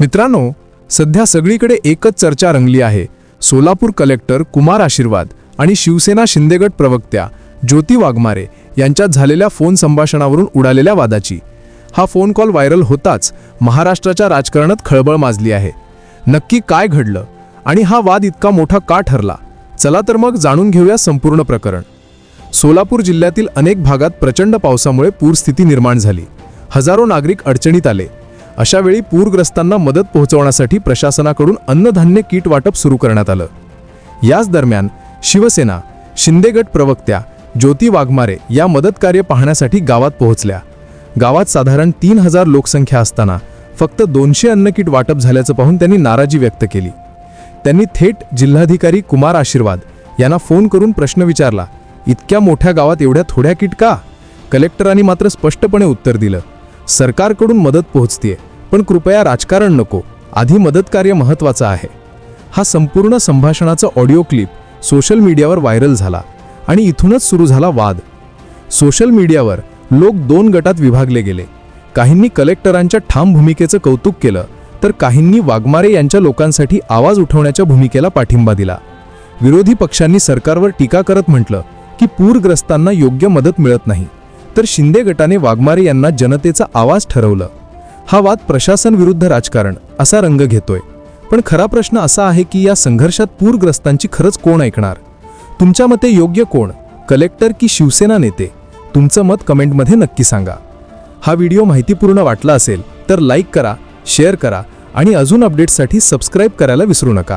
मित्रांनो सध्या सगळीकडे एकच चर्चा रंगली आहे. सोलापूर कलेक्टर कुमार आशीर्वाद आणि शिवसेना शिंदेगट प्रवक्त्या ज्योती वाघमारे यांच्यात झालेल्या फोन संभाषणावरून उडालेल्या वादाची. हा फोन कॉल व्हायरल होताच महाराष्ट्राच्या राजकारणात खळबळ माजली आहे. नक्की काय घडलं आणि हा वाद इतका मोठा का ठरला? चला तर मग जाणून घेऊया संपूर्ण प्रकरण. सोलापूर जिल्ह्यातील अनेक भागात प्रचंड पावसामुळे पूरस्थिती निर्माण झाली. हजारो नागरिक अडचणीत आले. अशा वेळी पूरग्रस्तांना मदत पोहोचवण्यासाठी प्रशासनाकडून अन्नधान्य किट वाटप सुरू करण्यात आलं. याच दरम्यान शिवसेना शिंदेगट प्रवक्त्या ज्योती वाघमारे या मदत कार्य पाहण्यासाठी गावात पोहोचल्या. गावात साधारण तीन हजार लोकसंख्या असताना फक्त दोनशे अन्न किट वाटप झाल्याचं पाहून त्यांनी नाराजी व्यक्त केली. त्यांनी थेट जिल्हाधिकारी कुमार आशीर्वाद यांना फोन करून प्रश्न विचारला इतक्या मोठ्या गावात एवढ्या थोड्या किट का? कलेक्टरांनी मात्र स्पष्टपणे उत्तर दिलं. सरकारकडून मदत पोहोचतीये. पण कृपया राजकारण नको. आधी मदत कार्य महत्वाचं आहे. हा संपूर्ण संभाषणाचा ऑडिओ क्लिप सोशल मीडियावर व्हायरल झाला आणि इथूनच सुरू झाला वाद. सोशल मीडियावर लोक दोन गटात विभागले गेले. काहींनी कलेक्टरांच्या ठाम भूमिकेचं कौतुक केलं तर काहींनी वाघमारे यांच्या लोकांसाठी आवाज उठवण्याच्या भूमिकेला पाठिंबा दिला. विरोधी पक्षांनी सरकारवर टीका करत म्हटलं की पूरग्रस्तांना योग्य मदत मिळत नाही. तर शिंदे गटाने वाघमारे यांना जनतेचा आवाज ठरवलं. हा वाद प्रशासन विरुद्ध राजकारण असा रंग घेतोय. पण खरा प्रश्न असा आहे की या संघर्षात पूरग्रस्तांची खरंच कोण ऐकणार? तुमच्या मते योग्य कोण? कलेक्टर की शिवसेना नेते? तुमचं मत कमेंटमध्ये नक्की सांगा. हा व्हिडिओ माहितीपूर्ण वाटला असेल तर लाईक करा शेअर करा आणि अजून अपडेट्ससाठी सबस्क्राईब करायला विसरू नका.